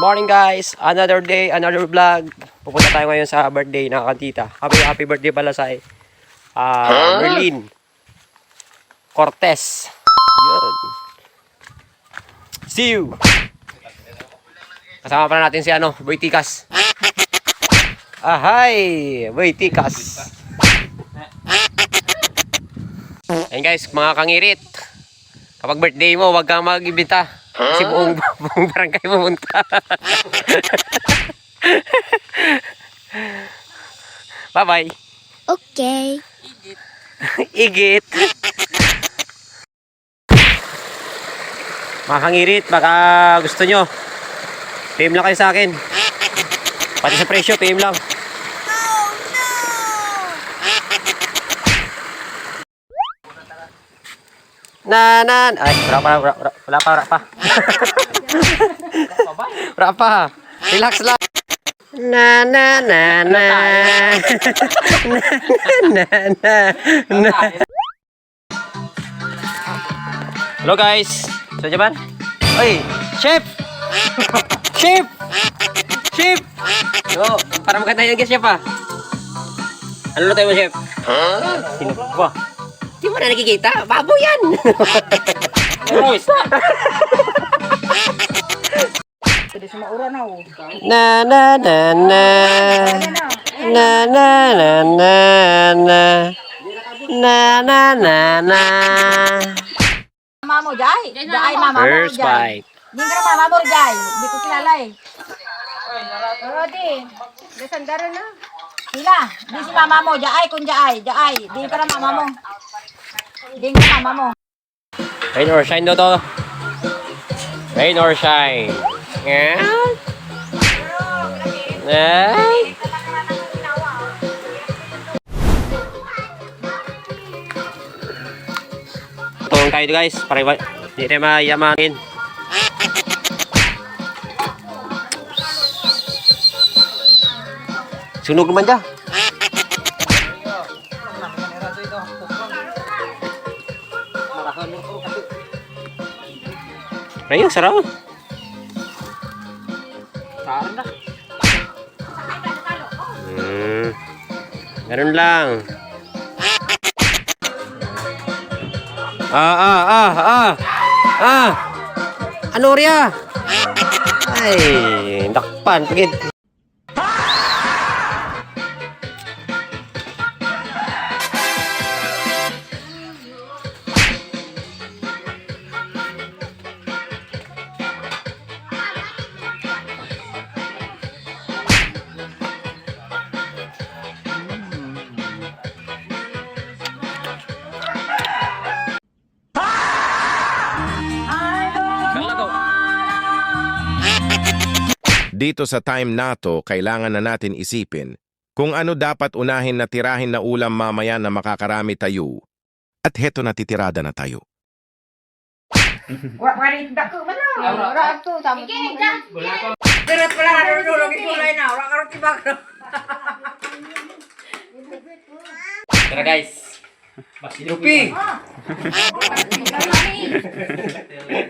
morning guys! Another day, another vlog. Pupunta tayo ngayon sa birthday ng kantita. Happy, happy birthday pala sa uh, Merlin Cortez. Yun. See you! Kasama pala natin si ano, Boy Tikas. Ahay! Boy Tikas. Ayun guys, mga kangirit. Kapag birthday mo, wag kang mag-ibita. Kasi buong, buong barangay pumunta. Bye-bye. Okay. Igit. Mga kangirit, baka gusto nyo. PM lang kayo sa akin. Pati sa presyo, PM lang. Na na ay wala pa wala, wala, wala pa wala pa. wala pa. Relax lang. Na na na na. na na na. Hello guys. Sa Japan? Oy, chef. chef. Chef. Yo, para maganda yung chef ah. Ano mo, chef? Sino ba? Di mo na nakikita? Babo yan! na na na na na na na na na na na na na Mama mo, Jai. Jai, mama mo. First Jai. bite. Hindi ka mama mo, Jai. Hindi ko kilala eh. Oo, di. Desandaro na. Sila. Di si mama mo. Jai, kung Jai. Jai. Di ka mama mo. Di ka mama mo. Rain or shine daw to. Rain or shine. Yeah. Ay. Tulong tayo guys, para hindi tayo mayamanin. Sunog naman dyan. Ayun, sarap. Hmm. Ganun lang. Ah, ah, ah, ah. Ah. Ano riya? Ay, dakpan. Pagid. Dito sa time na to, kailangan na natin isipin kung ano dapat unahin na tirahin na ulam mamaya na makakarami tayo. At heto na titirada na tayo. Wari, dako man na. Wala to. Tama to. Diret pala na dulo. Kulay na. Wala karong tibak. Tara guys. Lupi.